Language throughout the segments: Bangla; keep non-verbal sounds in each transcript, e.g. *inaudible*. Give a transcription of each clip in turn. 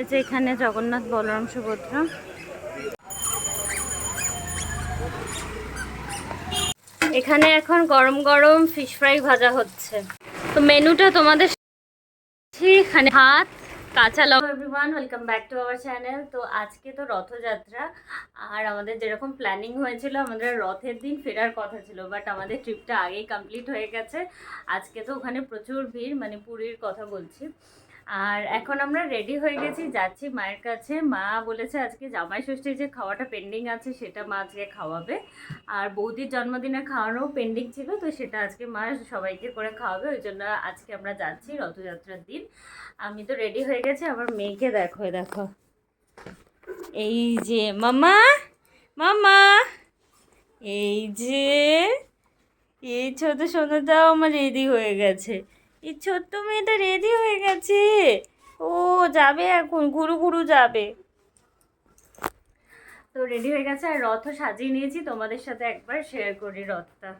এই যে এখানে জগন্নাথ বলরাম সুভদ্রা এখানে এখন গরম গরম ফিশ ফ্রাই ভাজা হচ্ছে। তো মেনুটা তোমাদের এখানে ভাত, কাঁচা লঙ্কা। Everyone welcome back to our channel তো আজকে তো রথযাত্রা, আর আমাদের যেরকম প্ল্যানিং হয়েছিল, আমাদের রথের দিন ফেরার কথা ছিল বাট আমাদের ট্রিপটা আগেই কমপ্লিট হয়ে গেছে। আজকে তো ওখানে প্রচুর ভিড় মানে পুরীর কথা বলছি। আর এখন আমরা রেডি হয়ে গেছি, যাচ্ছি মায়ের কাছে। মা বলেছে আজকে জামাই ষষ্ঠীর যে খাওয়াটা পেন্ডিং আছে, সেটা মা আজকে খাওয়াবে। আর বৌদির জন্মদিনে খাওয়ানো পেন্ডিং ছিল, তো সেটা আজকে মা সবাইকে করে খাওয়াবে। ওই জন্য আজকে আমরা যাচ্ছি রথযাত্রার দিন। আমি তো রেডি হয়ে গেছি আমার মেয়েকে দেখো দেখো। এই যে মামা মামা এই যে, এই ছোট সোনাটাও আমার রেডি হয়ে গেছে। এই ছোট্ট মেয়েটা রেডি হয়ে গেছে। ও যাবে এখন, ঘুরু ঘুরু যাবে। তো রেডি হয়ে গেছে, আর রথও সাজিয়ে নিয়েছি। তোমাদের সাথে একবার শেয়ার করি রথটা।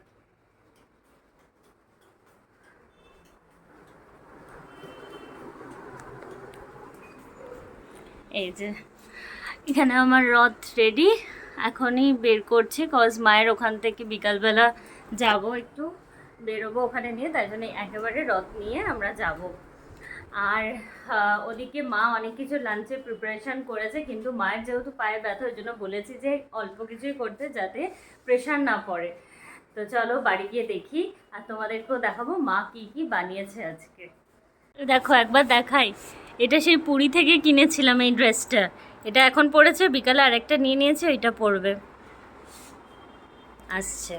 এই যে, এখানে আমার রথ রেডি এখনই বের করছি কজ মায়ের ওখান থেকে বিকালবেলা যাব একটু। বেরোবো ওখানে নিয়ে, তাই জন্য একেবারে রথ নিয়ে আমরা যাব। আর ওদিকে মা অনেক কিছু লাঞ্চে প্রিপারেশন করেছে, কিন্তু মায়ের যেহেতু পায়ে ব্যথা, ওই জন্য বলেছি যে অল্প কিছুই করতে যাতে প্রেশার না পড়ে। তো চলো বাড়ি গিয়ে দেখি, আর তোমাদেরকেও দেখাবো মা কি কি বানিয়েছে আজকে। দেখো, একবার দেখাই। এটা সেই পুরী থেকে কিনেছিলাম এই ড্রেসটা এটা এখন পরেছে বিকালে আরেকটা নিয়ে নিয়েছে, ওইটা পরবে। আসছে।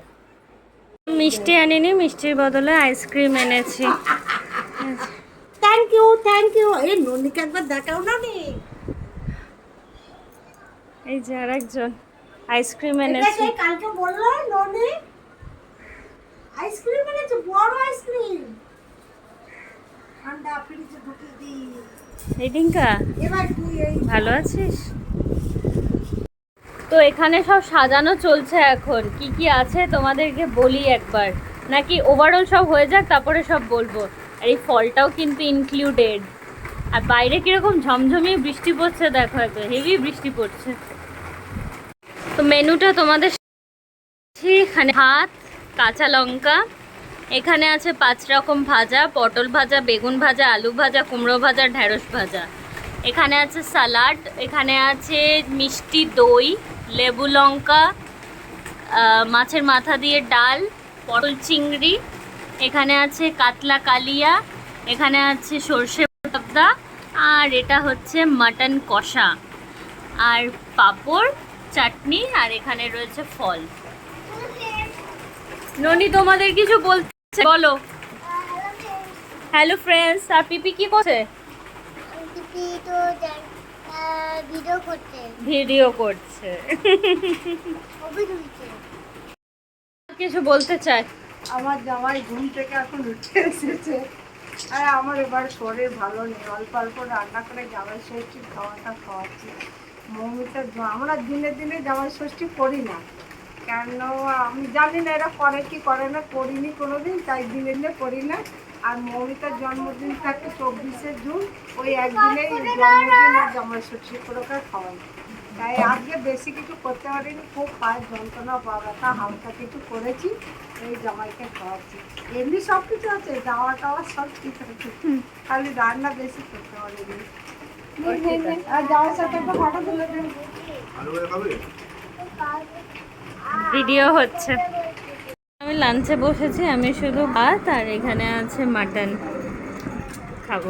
মিষ্টি আনিনি মিষ্টির বদলে আইসক্রিম এনেছি। থ্যাংক ইউ থ্যাংক ইউ এই ননিকে একবার দেখাও না নি এই যে আরেকজন আইসক্রিম এটা এনেছি। কালকে বলল ননি? আইসক্রিম এনেছে বড় আইসক্রিম। ঠান্ডা ফ্রিজে ঢুকে দি এই ডিঙ্কা এবার তুই এই ভালো আছিস? তো এখানে সব সাজানো চলছে এখন। কি কি আছে তোমাদেরকে বলি একবার। নাকি ওভারঅল সব হয়ে যাক, তারপরে সব বলব। আর এই ফলটাও কিন্তু ইনক্লুডেড আর বাইরে কীরকম ঝমঝমিয়ে বৃষ্টি পড়ছে দেখো একবার হেভি বৃষ্টি পড়ছে। তো মেনুটা তোমাদের এখানে ভাত, কাঁচা লঙ্কা, এখানে আছে পাঁচ রকম ভাজা, পটল ভাজা, বেগুন ভাজা, আলু ভাজা, কুমড়ো ভাজা ঢ্যাঁড়স ভাজা। এখানে আছে সালাড, এখানে আছে মিষ্টি দই লেবু লঙ্কা মাছের মাথা দিয়ে ডাল পটল চিংড়ি এখানে আছে কাতলা কালিয়া এখানে আছে সর্ষে পাবদা আর এটা হচ্ছে মাটন কষা আর পাঁপড় চাটনি আর এখানে রয়েছে ফল। ননি তোমাদের কিছু বলতে বলো। হ্যালো ফ্রেন্ডস আর পিপি কি করছে? পিপি তো ভিডিও করতে ভিডিও করছে। কিছু বলতে চাই? আমার জামাই ঘুম থেকে এখন উঠে এসেছে। আর আমার এবার শরীর ভালো নেই। অল্প অল্প রান্না করে জামাই ষষ্ঠী খাওয়াটা খাওয়াচ্ছি। মৌমিতা আমরা দিনে দিনে জামাই ষষ্ঠী করি না। কেন? আমি জানি না এরা করে কি করে না। করিনি কোনোদিন তাই দিনে দিনে করি না। আর মৌমিতার জন্মদিন থাকে চব্বিশে জুন। ওই একদিনেই জন্মদিন আর জামাই ষষ্ঠী করে খাওয়াই। তাই আজকে বেশি কিছু করতে পারিনি খুব পায়ের যন্ত্রণা পা ব্যথা হালকা কিছু করেছি এই জামাইকে খাওয়াচ্ছি। এমনি সব কিছু আছে যাওয়া টাওয়া সব ঠিক আছে। খালি রান্না বেশি করতে পারিনি। আর যাওয়ার সাথে একটা ফটো তুলে দেন ভিডিও হচ্ছে। আমি লাঞ্চে বসেছি আমি শুধু ভাত আর এখানে আছে মাটন খাব।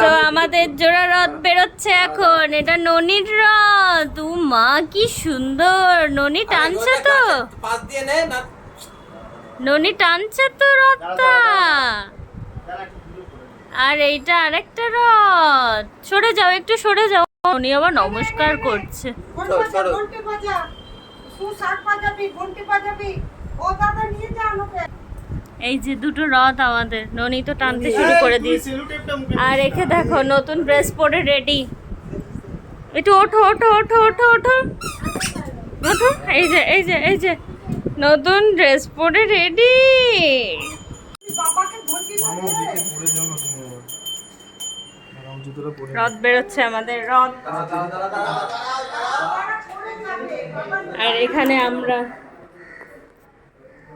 তো আমাদের জোড়া রথ বেরোচ্ছে এখন এটা ননির রথ। ও মা কি সুন্দর। ননি টানছে তো। ননি টানছে তো রথটা। আর এইটা আরেকটা রথ। সরে যাও একটু সরে যাও। ননি আবার নমস্কার করছে। শাক ঘন্টি ও দাদা নিয়ে এই যে দুটো রথ আমাদের ননি তো টানতে শুরু করে দিয়েছে আর রেখে দেখো নতুন ড্রেস পরে রেডি একটু ওঠো ওঠো ওঠো ওঠো ওঠো ওঠো এই যে এই যে এই যে নতুন ড্রেস পরে রেডি রথ বেরোচ্ছে আমাদের রথ আর এখানে আমরা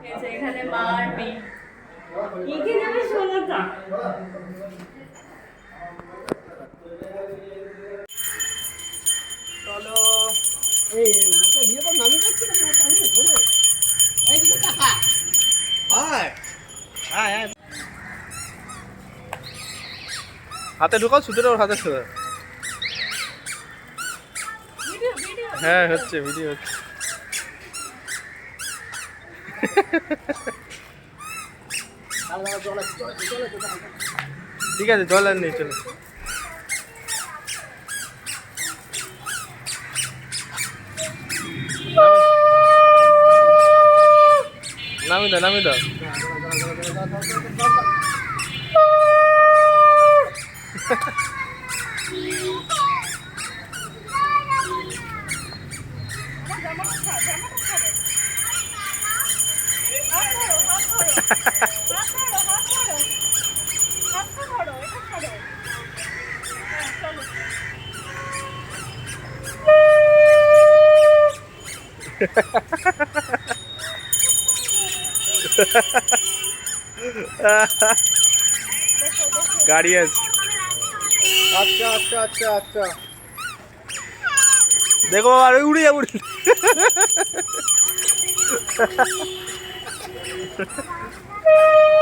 এই যে এখানে মা আর মেয়ে। এখানে যাবে সোনাটা হাতে ঢুকাও সুতোটা ওর হাতে ছোড়া হ্যাঁ হচ্ছে ভিডিও হচ্ছে। ঠিক আছে জল আর নেই চলো। নামি দাও নামি দাও। *laughs* *laughs* গাড়ি আছে। আচ্ছা আচ্ছা আচ্ছা আচ্ছা। দেখো আর উড়ে যাব। উড়ে *laughs*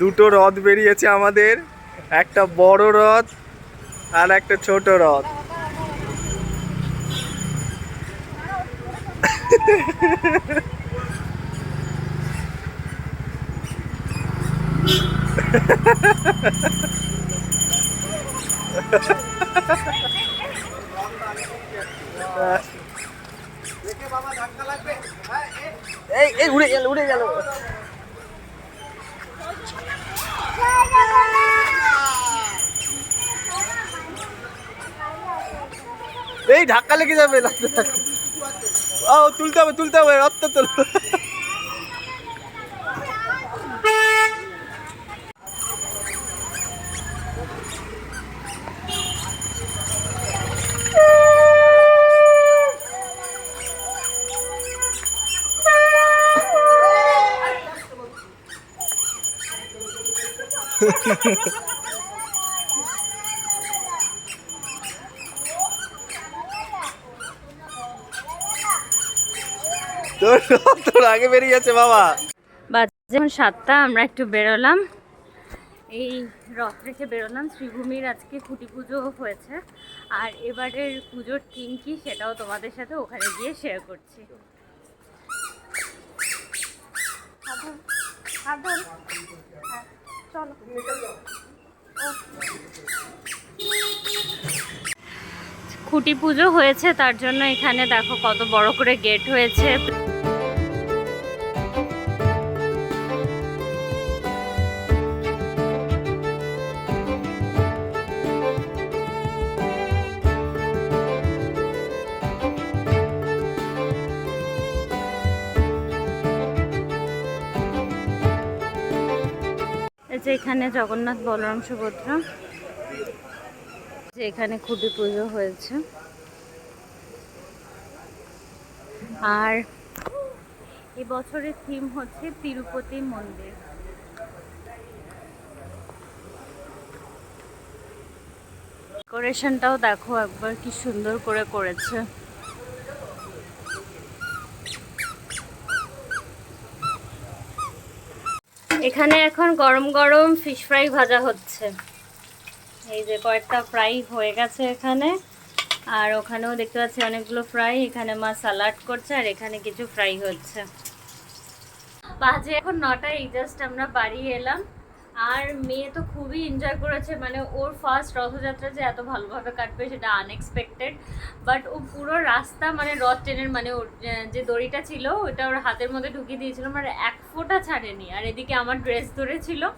দুটো রথ বেরিয়েছে আমাদের। একটা বড় রথ আর একটা ছোট রথ। এই উড়ে গেল উড়ে গেল। এই ধাক্কা লেগে যাবে ও তুলতে হবে তুলতে হবে রক্ত তুল। *laughs* তোর তোর আগে বেরিয়ে যাচ্ছে বাবা। যখন সাতটা আমরা একটু বেরোলাম। এই রথ রেখে বেরোলাম শ্রীভূমির আজকে খুঁটি পুজো হয়েছে। আর এবারের পুজোর থিম কি সেটাও তোমাদের সাথে ওখানে গিয়ে শেয়ার করছি। খুঁটি পুজো হয়েছে তার জন্য এখানে দেখো কত বড় করে গেট হয়েছে। এই যে এখানে জগন্নাথ বলরাম সুভদ্রা যে এখানে খুঁটি পুজো হয়েছে। আর এবছরের থিম হচ্ছে তিরুপতি মন্দির। ডেকোরেশনটাও দেখো একবার কি সুন্দর করে করেছে। এখানে এখন গরম গরম ফিশ ফ্রাই ভাজা হচ্ছে। এই যে কয়েকটা ফ্রাই হয়ে গেছে এখানে। আর ওখানেও দেখতে পাচ্ছি অনেকগুলো ফ্রাই এখানে মা সালাড করছে আর এখানে কিছু ফ্রাই হচ্ছে। বাজে এখন নটা এই জাস্ট আমরা বাড়ি এলাম। আর মেয়ে তো খুবই এনজয় করেছে মানে ওর ফার্স্ট রথযাত্রা যে এত ভালোভাবে কাটবে সেটা আনএক্সপেক্টেড বাট ও পুরো রাস্তা মানে রথ ট্রেনের মানে ওর যে- দড়িটা ছিল ওটা ওর হাতের মধ্যে ঢুকিয়ে দিয়েছিল মানে এক ফোঁটা ছাড়েনি। আর এদিকে আমার ড্রেস ধরেছিল,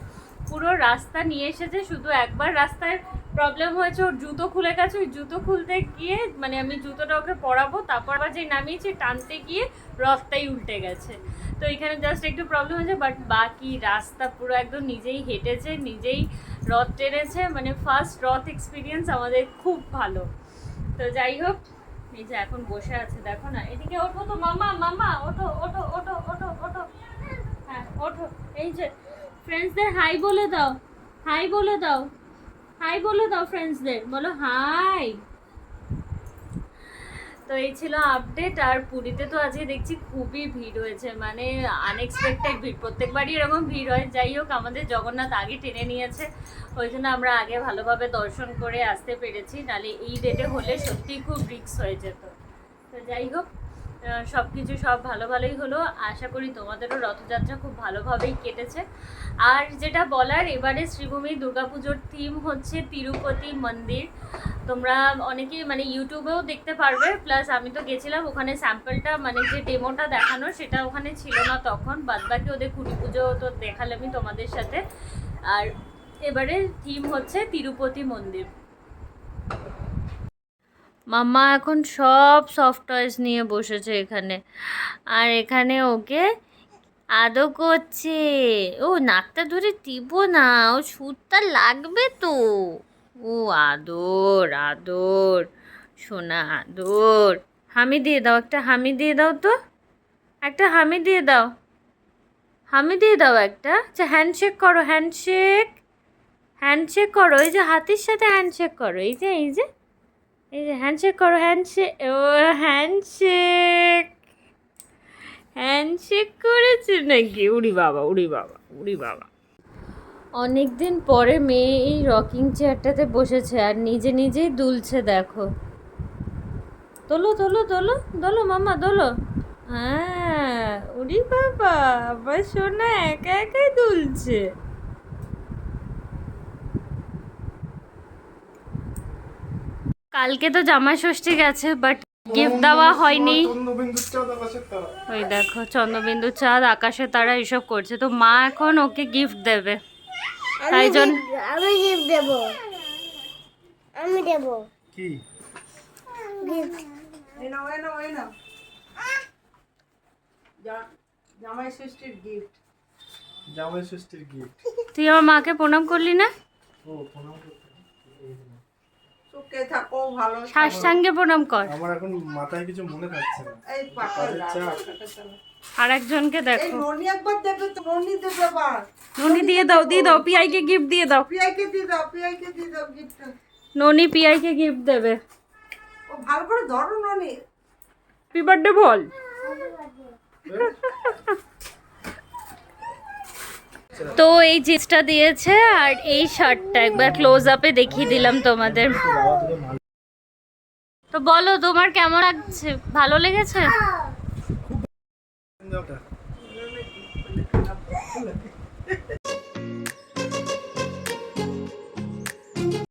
পুরো রাস্তা নিয়ে এসেছে শুধু একবার রাস্তায় প্রবলেম হয়েছে, ওর জুতো খুলে গেছে, ওই জুতো খুলতে গিয়ে মানে আমি জুতোটা ওকে পরাবো, তারপর আবার যে নামিয়েছি টানতে গিয়ে রথটাই উল্টে গেছে। তো এখানে জাস্ট একটু প্রবলেম হয়েছে বাট বাকি রাস্তা পুরো একদম নিজেই হেঁটেছে, নিজেই রথ টেনেছে মানে ফার্স্ট রথ এক্সপিরিয়েন্স আমাদের খুব ভালো। তো যাই হোক, এই যে এখন বসে আছে, দেখো না, এদিকে ওঠো তো মামা মামা, ওঠো ওঠো ওঠো ওঠো ওঠো। হ্যাঁ ওঠো। এই যে ফ্রেন্ডসদের হাই বলে দাও হাই বলে দাও হাই বলে দাও ফ্রেন্ডসদের বলো হাই তো এই ছিল আপডেট আর পুরীতে তো আজকে দেখছি খুবই ভিড় হয়েছে মানে আনএক্সপেক্টেড ভিড়। প্রত্যেকবারই এরকম ভিড় হয়। যাই হোক, আমাদের জগন্নাথ আগে টেনে নিয়েছে, ওই জন্য আমরা আগে ভালোভাবে দর্শন করে আসতে পেরেছি। নালে এই ডেটে হলে সত্যিই খুব রিক্স হয়ে যেত। তো যাই হোক সব কিছু সব ভালো ভালোই হলো। আশা করি তোমাদেরও রথযাত্রা খুব ভালোভাবেই কেটেছে। আর যেটা বলার, এবারে শ্রীভূমি দুর্গাপুজোর থিম হচ্ছে তিরুপতি মন্দির। তোমরা অনেকেই মানে ইউটিউবেও দেখতে পারবে। প্লাস আমি তো গেছিলাম, ওখানে স্যাম্পলটা মানে যে ডেমোটা দেখানো, সেটা ওখানে ছিল না তখন। বাদবাকি ওদের কুড়ি পুজো তো দেখালামই তোমাদের সাথে। আর এবারে থিম হচ্ছে তিরুপতি মন্দির। মাম্মা এখন সব সফট টয়েস নিয়ে বসেছে এখানে। আর এখানে ওকে আদো করছে। ও নাকটা ধরে টিপো না, ও সুরটা লাগবে তো। ও আদর আদর, সোনা আদর। হামি দিয়ে দাও, একটা হামি দিয়ে দাও তো। একটা হামি দিয়ে দাও। হামি দিয়ে দাও একটা। আচ্ছা হ্যান্ডশেক করো হ্যান্ডশেক হ্যান্ডশেক করো, এই যে হাতির সাথে হ্যান্ডশেক করো। এই যে এই যে এই যে হ্যান্ডশেক করো হ্যান্ডশেক ও হ্যান্ডশেক হ্যান্ডশেক করেছে নাকি? উড়ি বাবা উড়ি বাবা উড়ি বাবা। অনেক দিন পরে মেয়ে এই রকিং চেয়ারটাতে বসেছে আর নিজে নিজেই দুলছে, দেখো। তোলো তোলো তোলো দোলো মামা, দোলো। হ্যাঁ উড়ি বাবা, আবার সোনা একা একাই দুলছে। কালকে তো জামাই ষষ্ঠী গেছে বাট গিফট দেওয়া হয়নি। ওই দেখো, চন্দ্রবিন্দু চাঁদ আকাশে তারা, এসব করছে। তো মা এখন ওকে গিফট দেবে। তাই জন্য আমি গিফট দেব। আমি দেব। কি? গিফট। এই নাও এই নাও এই নাও। জামাই ষষ্ঠীর গিফট। জামাই ষষ্ঠীর গিফট। তুই আমার মাকে প্রণাম করলি না? ও প্রণাম সুখে থাকো ভালো। সাষ্টাঙ্গে প্রণাম কর। আমার এখন মাথায় কিছু মনে থাকছে না। এই পাকা। আর একজনকে দেখো। ননি একবার তো ননি দেবে আবার। ননি দিয়ে দাও দিয়ে দাও পিআইকে গিফট দিয়ে দাও। পিয়াইকে দিয়ে দাও পিয়াইকে দিয়ে দাও গিফট ননি পিআইকে গিফট দেবে। ও ভালো করে ধরো ননি হ্যাপি বার্থডে বল। তো এই জিনিসটা দিয়েছে আর এই শার্টটা একবার ক্লোজ আপে দেখিয়ে দিলাম তোমাদের। তো বলো তোমার কেমন লাগছে? ভালো লেগেছে? Não dá. Não, não, não.